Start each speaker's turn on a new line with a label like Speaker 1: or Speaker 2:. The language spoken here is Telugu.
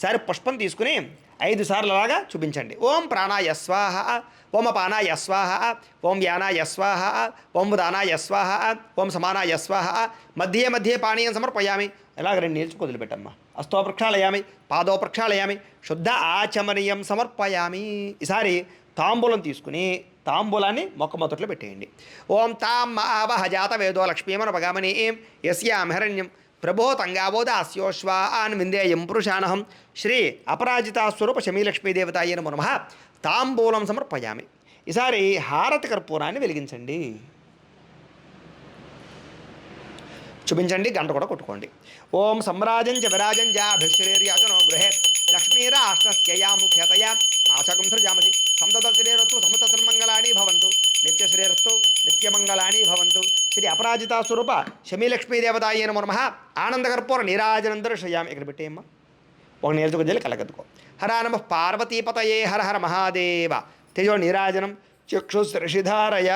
Speaker 1: ఒకసారి పుష్పం తీసుకుని ఐదు సార్లు అలాగా చూపించండి. ఓం ప్రాణాయ స్వాహ ఓం అపానాయ స్వాహ ఓం యానాయ స్వాహ ఓం ఉదానాయ స్వాహ ఓం సమానాయ స్వాహ మధ్యే మధ్యే పానీయం సమర్పయామి. ఇలాగ రెండు నీల్చుకు వదిలిపెట్టమ్మా. అస్తో ప్రక్షాళయామి పాదో ప్రక్షాళయామి శుద్ధ ఆచమనీయం సమర్పయామి. ఈసారి తాంబూలం తీసుకుని తాంబూలాన్ని మొక్క మొదట్లో పెట్టేయండి. ఓం తాం ఆవహ జాత వేదో లక్ష్మీమన లక్ష్మీమనపగామని యస్యాం హిరణ్యం ప్రభో తంగావోదాస్యోశ్వాన్ విందేయం పురుషానహం శ్రీ అపరాజితా స్వరూప శమీలక్ష్మీదేవతాయ నమో నమః తాంబూలం సమర్పయామి ఈసారి హారతి కర్పూరాన్ని వెలిగించండి। చూపించండి గంట కూడా కొట్టుకోండి। ఓం సమ్రాజం చ విరాజం గృహే లక్ష్మీరాష్ట్రస్యయా ముఖ్యతయా నాశకం సృజామసి। సంతతశ్రీరస్తు సమత సన్మంగళాని భవంతు। నిత్యశ్రీరస్తు నిత్యమంగళాని భవంతు। శ్రీ అపరాజితా స్వరూప శమీలక్ష్మీదేవతాయ నమో నమః. ఆనందకర్పూర నీరాజనం దర్శయామి ఇక్కడ పెట్టేయమ్మా ఒక నేర్చుకు జల్లి కలగద్దుకో. హర నమ పార్వతీపతయే హర హర మహాదేవ. తేజో నీరాజనం చక్షుశ్రషిధారయ